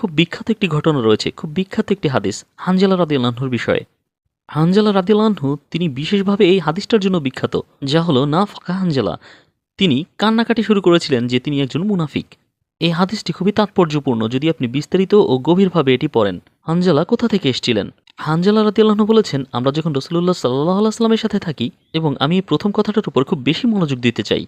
খুব বিখ্যাত একটি ঘটনা রয়েছে, খুব বিখ্যাত একটি হাদিস, হানজালা রাদিয়াল্লাহুর বিষয়ে। হানজালা রাদিয়াল্লাহু তিনি বিশেষভাবে এই হাদিসটার জন্য বিখ্যাত, যা হলো না ফাঁকা হানজালা। তিনি কান্নাকাটি শুরু করেছিলেন যে তিনি একজন মুনাফিক। এই হাদিসটি খুবই তাৎপর্যপূর্ণ, যদি আপনি বিস্তারিত ও গভীরভাবে এটি পড়েন। হানজালা কোথা থেকে এসেছিলেন? হানজালা রাদিয়াল্লাহ বলেছেন, আমরা যখন রসুল্লাহ সাল্লাহ সাল্লামের সাথে থাকি এবং আমি এই প্রথম কথাটার উপর খুব বেশি মনোযোগ দিতে চাই,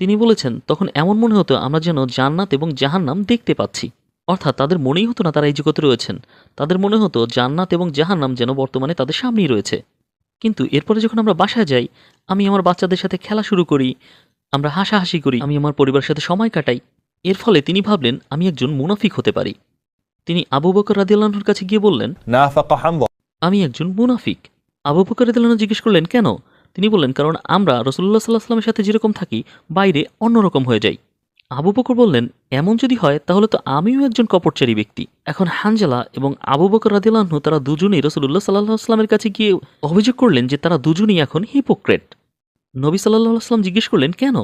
তিনি বলেছেন, তখন এমন মনে হতো আমরা যেন জান্নাত এবং জাহান্নাম দেখতে পাচ্ছি। অর্থাৎ তাদের মনেই হতো না তারা এই জগতে রয়েছেন। তাদের মনে হতো জান্নাত এবং জাহান্নাম যেন বর্তমানে তাদের সামনেই রয়েছে। কিন্তু এরপরে যখন আমরা বাসায় যাই আমি আমার বাচ্চাদের সাথে খেলা শুরু করি আমরা হাসাহাসি করি আমি আমার পরিবারের সাথে সময় কাটাই। এর ফলে তিনি ভাবলেন আমি একজন মুনাফিক হতে পারি। তিনি আবু বকর আল্লাহর কাছে গিয়ে বললেন আমি একজন মুনাফিক। আবু বকর রাদিয়াল্লাহ জিজ্ঞেস করলেন কেন? তিনি বললেন কারণ আমরা রসুল্লাহ সাল্লাহ সাল্লামের সাথে যেরকম থাকি বাইরে অন্যরকম হয়ে যাই। আবু বকর বললেন, এমন যদি হয়, তাহলে তো আমিও একজন কপটচারী ব্যক্তি। এখন হানজালা এবং আবু বকর রাদিয়াল্লাহু তারা দুজনেই রসুল্লাহ সাল্লাহ আসলামের কাছে গিয়ে অভিযোগ করলেন যে তারা দুজনেই এখন হিপোক্রেট। নবী সাল্লাহ আসলাম জিজ্ঞেস করলেন, কেন?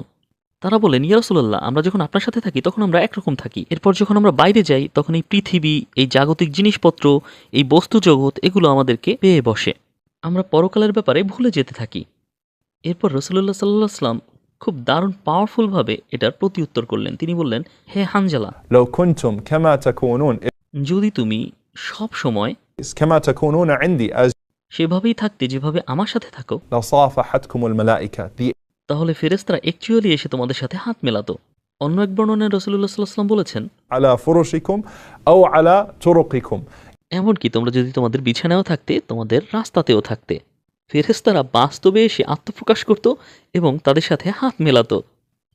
তারা বলেন ইয়া রসুল্লাহ আমরা যখন আপনার সাথে থাকি, তখন আমরা একরকম থাকি। এরপর যখন আমরা বাইরে যাই, তখন এই পৃথিবী, এই জাগতিক জিনিসপত্র, এই বস্তু জগৎ, এগুলো আমাদেরকে পেয়ে বসে। আমরা পরকালের ব্যাপারে ভুলে যেতে থাকি। এরপর রসুল্লাহ সাল্লাহ আসলাম খুব দারুণ পাওয়ারফুলভাবে এটার প্রতিউত্তর করলেন। তিনি বললেন হে হানজালা যদি তুমি সব সময় সেভাবেই থাকতে যেভাবে আমার সাথে থাকো তাহলে ফেরেস্তরা একচুয়ালি এসে তোমাদের সাথে হাত মেলাতো। অন্য এক বর্ণনে রসুল্লাহাম বলেছেন আলা ফরসিকুম ও আলা চোরকিকুম এমনকি তোমরা যদি তোমাদের বিছানায়ও থাকতে তোমাদের রাস্তাতেও থাকতে। ফেরেস্তারা বাস্তবে এসে আত্মপ্রকাশ করত এবং তাদের সাথে হাত মেলাতো।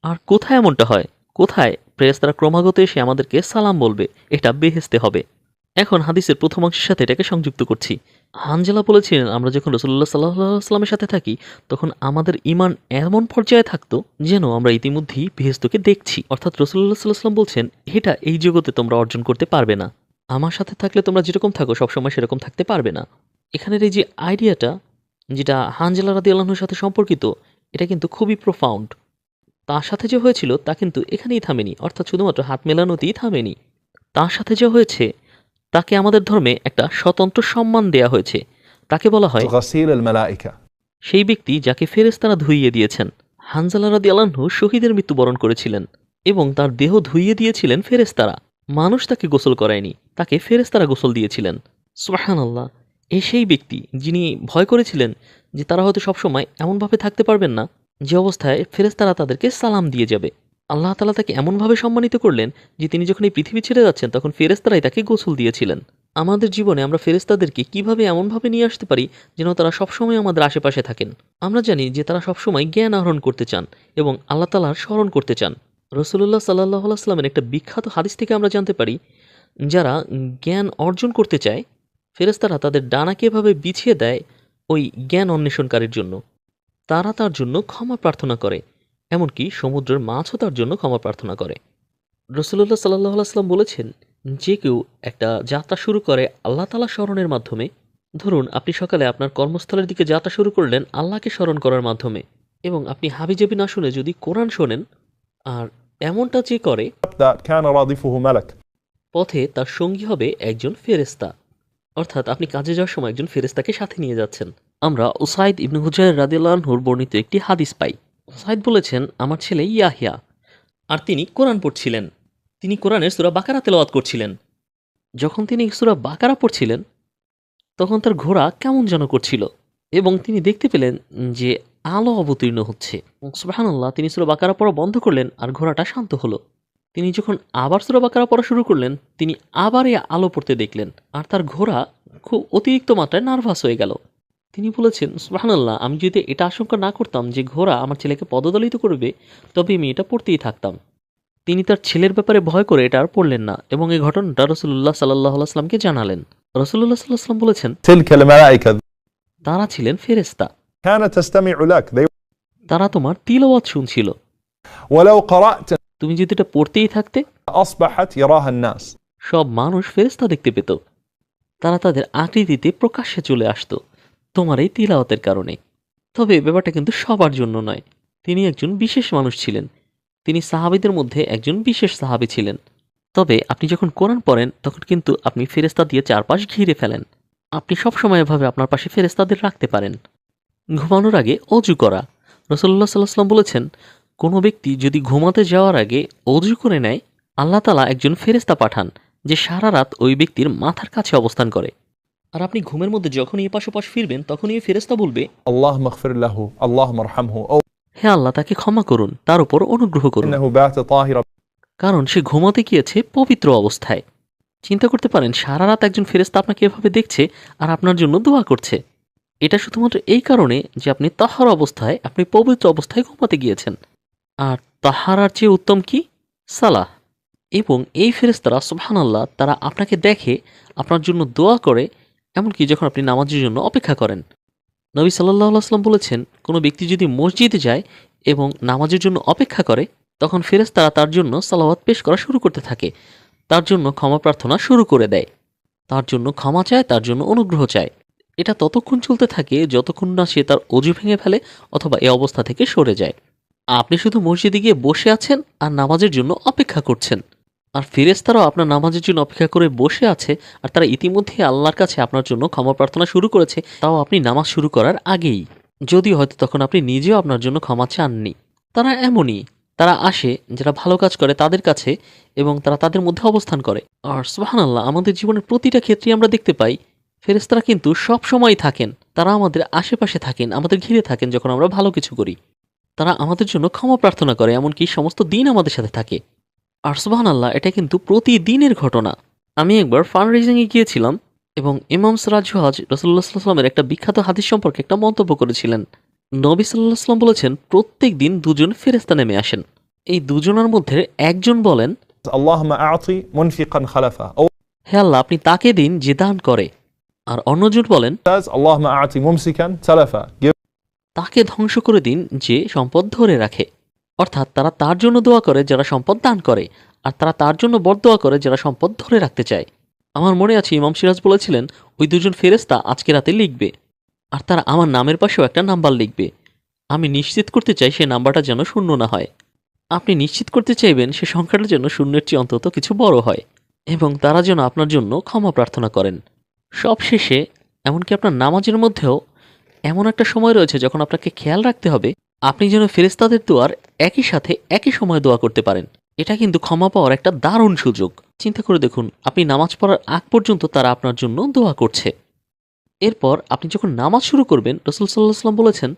আর কোথায় এমনটা হয়? কোথায়? ফেরেস্তারা ক্রমাগত এসে আমাদেরকে সালাম বলবে, এটা বেহেস্তে হবে। এখন হাদিসের প্রথম অংশের সাথে এটাকে সংযুক্ত করছি। হানজেলা বলেছিলেন, আমরা যখন রসুল্লাহ সাল্লাহ আসলামের সাথে থাকি, তখন আমাদের ইমান এমন পর্যায়ে থাকতো যেন আমরা ইতিমধ্যেই বেহেস্তকে দেখছি। অর্থাৎ রসুল্লাহ সাল্লাহ সাল্লাম বলছেন, এটা এই জগতে তোমরা অর্জন করতে পারবে না। আমার সাথে থাকলে তোমরা যেরকম থাকো, সবসময় সেরকম থাকতে পারবে না। এখানের এই যে আইডিয়াটা যেটা হানজেলা রাদি আল্লাহর সাথে সম্পর্কিত এটা কিন্তু খুবই প্রফাউন্ড তার সাথে যে হয়েছিল তা কিন্তু এখানেই থামেনি অর্থাৎ শুধুমাত্র হাত মেলানোতেই থামেনি। তার সাথে যে হয়েছে তাকে আমাদের ধর্মে একটা স্বতন্ত্র সম্মান দেয়া হয়েছে। তাকে বলা হয় সেই ব্যক্তি যাকে ফেরেস্তারা ধুইয়ে দিয়েছেন। হানজালা রাদি আলাহু শহীদের মৃত্যুবরণ করেছিলেন এবং তার দেহ ধুইয়ে দিয়েছিলেন ফেরেস্তারা মানুষ তাকে গোসল করায়নি তাকে ফেরেস্তারা গোসল দিয়েছিলেন। সোহান আল্লাহ এই সেই ব্যক্তি যিনি ভয় করেছিলেন যে তারা হয়তো সবসময় এমনভাবে থাকতে পারবেন না, যে অবস্থায় ফেরেস্তারা তাদেরকে সালাম দিয়ে যাবে। আল্লাহ তালা তাকে এমনভাবে সম্মানিত করলেন যে তিনি যখন এই পৃথিবী ছেড়ে যাচ্ছেন, তখন ফেরেস্তারাই তাকে গোসল দিয়েছিলেন। আমাদের জীবনে আমরা ফেরেস্তাদেরকে কীভাবে এমনভাবে নিয়ে আসতে পারি যেন তারা সবসময় আমাদের আশেপাশে থাকেন? আমরা জানি যে তারা সবসময় জ্ঞান আহরণ করতে চান এবং আল্লাহ তালার স্মরণ করতে চান। রসুল্লাহ সাল্লাহ আসলামের একটা বিখ্যাত হাদিস থেকে আমরা জানতে পারি, যারা জ্ঞান অর্জন করতে চায় ফেরেস্তারা তাদের ডানা কীভাবে বিছিয়ে দেয় ওই জ্ঞান অন্বেষণকারীর জন্য। তারা তার জন্য ক্ষমা প্রার্থনা করে এমনকি সমুদ্রের মাছও তার জন্য ক্ষমা প্রার্থনা করে। রসুল্লাহ সাল্লাহ আসলাম বলেছেন যে কেউ একটা যাত্রা শুরু করে আল্লাহ তালা স্মরণের মাধ্যমে ধরুন আপনি সকালে আপনার কর্মস্থলের দিকে যাত্রা শুরু করলেন আল্লাহকে স্মরণ করার মাধ্যমে এবং আপনি হাবিজাবি না শুনে যদি কোরআন শোনেন আর এমনটা যে করে পথে তার সঙ্গী হবে একজন ফেরেস্তা অর্থাৎ আপনি কাজে যাওয়ার সময় একজন ফেরেস্তাকে সাথে নিয়ে যাচ্ছেন। আমরা ওসাইদ ইবনু হুজাইর রাদিল্লাহুর বর্ণিত একটি হাদিস পাই। ওসাইদ বলেছেন, আমার ছেলে ইয়াহিয়া। আর তিনি কোরআন পড়ছিলেন। তিনি কোরআনের সুরা বাকারা তেলাওয়াত করছিলেন। যখন তিনি সুরা বাকারা পড়ছিলেন, তখন তার ঘোড়া কেমন যেন করছিল এবং তিনি দেখতে পেলেন যে আলো অবতীর্ণ হচ্ছে। সুবাহান্লাহ তিনি সুরা বাকারা পড়া বন্ধ করলেন আর ঘোড়াটা শান্ত হলো। তিনি যখন আবার সুরাবাকারা পড়া শুরু করলেন তিনি আবার এ আলো পড়তে দেখলেন আর তার ঘোড়া খুব অতিরিক্ত মাত্রায় নার্ভাস হয়ে গেল। তিনি বলেছেন সুহানাল্লাহ আমি যদি এটা আশঙ্কা না করতাম যে ঘোড়া আমার ছেলেকে পদদলিত করবে তবে আমি এটা পড়তেই থাকতাম। তিনি তার ছেলের ব্যাপারে ভয় করে এটা আর পড়লেন না এবং এই ঘটনাটা রসুল্লাহ সাল্লাহ আসলামকে জানালেন। রসুল্লাহ সাল্লাহাম বলেছেন তারা ছিলেন ফেরেস্তা তারা তোমার তিলওয়াত শুনছিল। তুমি যদি এটা পড়তেই থাকতে সব মানুষ ফেরেস্তা দেখতে পেত। তারা তাদের আকৃতিতে প্রকাশ্যে চলে আসতো তোমার এই তিলাওয়াতের কারণে। তবে ব্যাপারটা কিন্তু সবার জন্য নয়। তিনি একজন বিশেষ মানুষ ছিলেন। তিনি সাহাবিদের মধ্যে একজন বিশেষ সাহাবি ছিলেন। তবে আপনি যখন কোরআন পড়েন তখন কিন্তু আপনি ফেরেস্তা দিয়ে চারপাশ ঘিরে ফেলেন। আপনি সবসময় এভাবে আপনার পাশে ফেরেস্তাদের রাখতে পারেন। ঘুমানোর আগে অজু করা। রসল্লা সাল্লাম বলেছেন কোনো ব্যক্তি যদি ঘুমাতে যাওয়ার আগে অজু করে নেয় আল্লাহ তালা একজন ফেরেস্তা পাঠান যে সারা রাত ওই ব্যক্তির মাথার কাছে অবস্থান করে। আর আপনি ঘুমের মধ্যে যখনই এ পাশোপাশ ফিরবেন তখনই এই ফেরেস্তা বলবে আল্লাহ আল্লাহ মারহামহু হে আল্লাহ তাকে ক্ষমা করুন তার উপর অনুগ্রহ করুন। কারণ সে ঘুমাতে গিয়েছে পবিত্র অবস্থায়। চিন্তা করতে পারেন সারা রাত একজন ফেরেস্তা আপনাকে এভাবে দেখছে আর আপনার জন্য দোয়া করছে। এটা শুধুমাত্র এই কারণে যে আপনি তাহার অবস্থায় আপনি পবিত্র অবস্থায় ঘুমাতে গিয়েছেন। আর তাহারার চেয়ে উত্তম কি? সালাহ। এবং এই ফেরেস্তারা সুবহানাল্লাহ, তারা আপনাকে দেখে, আপনার জন্য দোয়া করে, এমনকি যখন আপনি নামাজের জন্য অপেক্ষা করেন। নবী সাল্লাহ আসলাম বলেছেন, কোনো ব্যক্তি যদি মসজিদে যায় এবং নামাজের জন্য অপেক্ষা করে, তখন ফেরেশতারা তার জন্য সালাওয়াত পেশ করা শুরু করতে থাকে। তার জন্য ক্ষমা প্রার্থনা শুরু করে দেয়। তার জন্য ক্ষমা চায়, তার জন্য অনুগ্রহ চায়। এটা ততক্ষণ চলতে থাকে, যতক্ষণ না সে তার অজু ভেঙে ফেলে অথবা এ অবস্থা থেকে সরে যায়। আপনি শুধু মসজিদে গিয়ে বসে আছেন আর নামাজের জন্য অপেক্ষা করছেন। আর ফেরেশতারাও আপনার নামাজের জন্য অপেক্ষা করে বসে আছে আর তারা ইতিমধ্যে আল্লাহর কাছে আপনার জন্য ক্ষমা প্রার্থনা শুরু করেছে, তাও আপনি নামাজ শুরু করার আগেই। যদিও হয়তো তখন আপনি নিজেও আপনার জন্য ক্ষমা চাননি। তারা এমনই, তারা আসে, যারা ভালো কাজ করে তাদের কাছে এবং তারা তাদের মধ্যে অবস্থান করে। আর সুবহানাল্লাহ, আমাদের জীবনের প্রতিটা ক্ষেত্রেই আমরা দেখতে পাই, ফেরেশতারা কিন্তু সব সময় থাকেন, তারা আমাদের আশেপাশে থাকেন, আমাদের ঘিরে থাকেন যখন আমরা ভালো কিছু করি। তারা আমাদের জন্য ক্ষমা প্রার্থনা করে এমনকি সমস্ত দিন আমাদের সাথে থাকে। আর সুবাহান আল্লাহ এটা কিন্তু প্রতিদিনের ঘটনা। আমি একবার ফান্ড রেজিংয়ে গিয়েছিলাম এবং ইমাম সিরাজ হাজ রসুল্লাহ সাল্লামের একটা বিখ্যাত হাদিস সম্পর্কে একটা মন্তব্য করেছিলেন। নবী সাল্লাহ সাল্লাম বলেছেন প্রত্যেক দিন দুজন ফেরেস্তা নেমে আসেন। এই দুজনের মধ্যে একজন বলেন হে আল্লাহ আপনি তাকে দিন যে দান করে। আর অন্যজন বলেন আল্লাহ তাকে ধ্বংস করে দিন যে সম্পদ ধরে রাখে। অর্থাৎ তারা তার জন্য দোয়া করে যারা সম্পদ দান করে, আর তারা তার জন্য বরদোয়া করে যারা সম্পদ ধরে রাখতে চায়। আমার মনে আছে ইমাম সিরাজ বলেছিলেন, ওই দুজন ফেরেস্তা আজকে রাতে লিখবে, আর তারা আমার নামের পাশেও একটা নাম্বার লিখবে। আমি নিশ্চিত করতে চাই সে নাম্বারটা যেন শূন্য না হয়। আপনি নিশ্চিত করতে চাইবেন সে সংখ্যাটা যেন শূন্যের চেয়ে অন্তত কিছু বড় হয়, এবং তারা যেন আপনার জন্য ক্ষমা প্রার্থনা করেন। সবশেষে, এমনকি আপনার নামাজের মধ্যেও এমন একটা সময় রয়েছে যখন আপনাকে খেয়াল রাখতে হবে, আপনি যেন ফেরেস্তাদের দোয়ার একই সাথে একই সময় দোয়া করতে পারেন। এটা কিন্তু ক্ষমা পাওয়ার একটা দারুণ সুযোগ। চিন্তা করে দেখুন, আপনি নামাজ পড়ার আগ পর্যন্ত তারা আপনার জন্য দোয়া করছে। এরপর আপনি যখন নামাজ শুরু করবেন, রসুল সাল্লাহ সাল্লাম বলেছেন,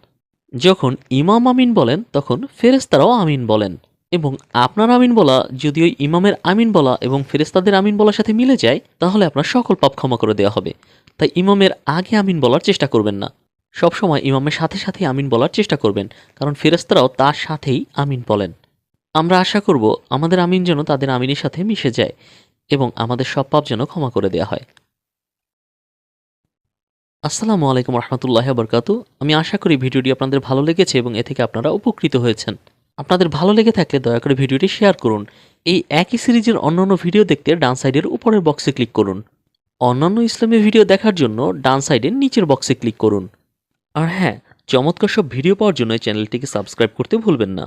যখন ইমাম আমিন বলেন, তখন ফেরেস্তারাও আমিন বলেন। এবং আপনার আমিন বলা যদি ওই ইমামের আমিন বলা এবং ফেরেস্তাদের আমিন বলার সাথে মিলে যায়, তাহলে আপনার সকল পাপ ক্ষমা করে দেওয়া হবে। তাই ইমামের আগে আমিন বলার চেষ্টা করবেন না। সবসময় ইমামের সাথে সাথে আমিন বলার চেষ্টা করবেন, কারণ ফেরেস্তারাও তার সাথেই আমিন বলেন। আমরা আশা করব আমাদের আমিন যেন তাদের আমিনের সাথে মিশে যায় এবং আমাদের সব পাপ যেন ক্ষমা করে দেওয়া হয়। আসসালামু আলাইকুম রহমতুল্লাহ বরকাত আমি আশা করি ভিডিওটি আপনাদের ভালো লেগেছে এবং এ থেকে আপনারা উপকৃত হয়েছেন। আপনাদের ভালো লেগে থাকলে দয়া করে ভিডিওটি শেয়ার করুন। এই একই সিরিজের অন্যান্য ভিডিও দেখতে ডান সাইডের উপরের বক্সে ক্লিক করুন। অন্যান্য ইসলামী ভিডিও দেখার জন্য ডান সাইডের নিচের বক্সে ক্লিক করুন। আর হ্যাঁ চমৎকার সব ভিডিও পাওয়ার জন্য চ্যানেলটিকে সাবস্ক্রাইব করতে ভুলবেন না।